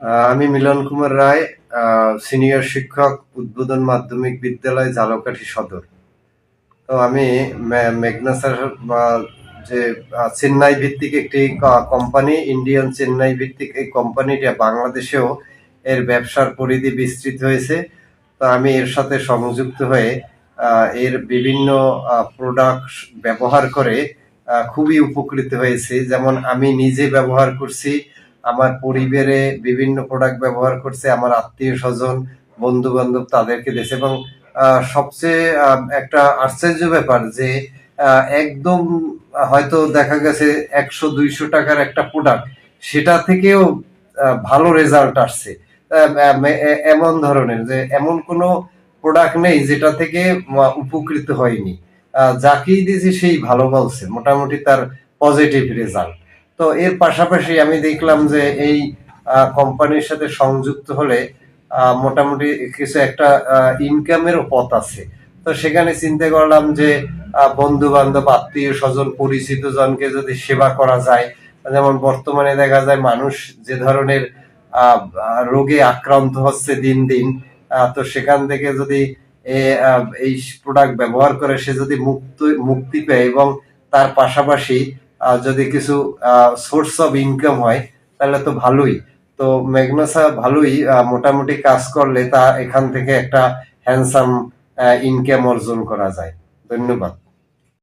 আমি মিলন কুমার রায় সিনিয়র শিক্ষক, উদ্বোধন মাধ্যমিক বিদ্যালয়, জালকাঠি সদর। তো আমি মে- মেঘনা স্যার যে চেন্নাই ভিত্তিক একটি কোম্পানি ইন্ডিয়ান চেন্নাই ভিত্তিক এই কোম্পানিটা বাংলাদেশেও এর ব্যবসার পরিধি বিস্তৃত হয়েছে। তো আমি এর সাথে সংযুক্ত হয়ে এর বিভিন্ন প্রোডাক্ট ব্যবহার করে খুবই উপকৃত হয়েছি। যেমন আমি নিজে ব্যবহার করছি আমার পরিবারে বিভিন্ন প্রোডাক্ট ব্যবহার করছে, আমার আত্মীয় স্বজন বন্ধু বান্ধব তাদেরকে দিয়েছে এবং সবচেয়ে একটা আশ্চর্য ব্যাপার যে একদম হয়তো দেখা গেছে একশো, দুইশো টাকার একটা প্রোডাক্ট সেটা থেকেও ভালো রেজাল্ট আসছে। এমন ধরনের যে, এমন কোনো প্রোডাক্ট নেই যেটা থেকে উপকৃত হয়নি। যাকেই দিয়েছি সেই ভালো বলছে, মোটামুটি তার পজিটিভ রেজাল্ট তো এর পাশাপাশি আমি দেখলাম যে এই কোম্পানির সাথে সংযুক্ত হলে মোটামুটি কিছু একটা ইনকামের পথ আছে। তো সেখানে চিন্তা করলাম যে বন্ধু বান্ধব আত্মীয় স্বজন, পরিচিত জনকে যদি সেবা করা যায়, যেমন বর্তমানে দেখা যায় মানুষ যে ধরনের রোগে আক্রান্ত হচ্ছে দিন দিন তো সেখান থেকে যদি এই প্রোডাক্ট ব্যবহার করে সে যদি মুক্তি মুক্তি পায় এবং তার পাশাপাশি যদি কিছু সোর্স অফ ইনকাম হয়, তাহলে তো ভালোই। তো মেঘনাসা ভালোই মোটামুটি কাজ করলে তা এখান থেকে একটা হ্যান্ডসাম ইনকাম অর্জন করা যায়। ধন্যবাদ।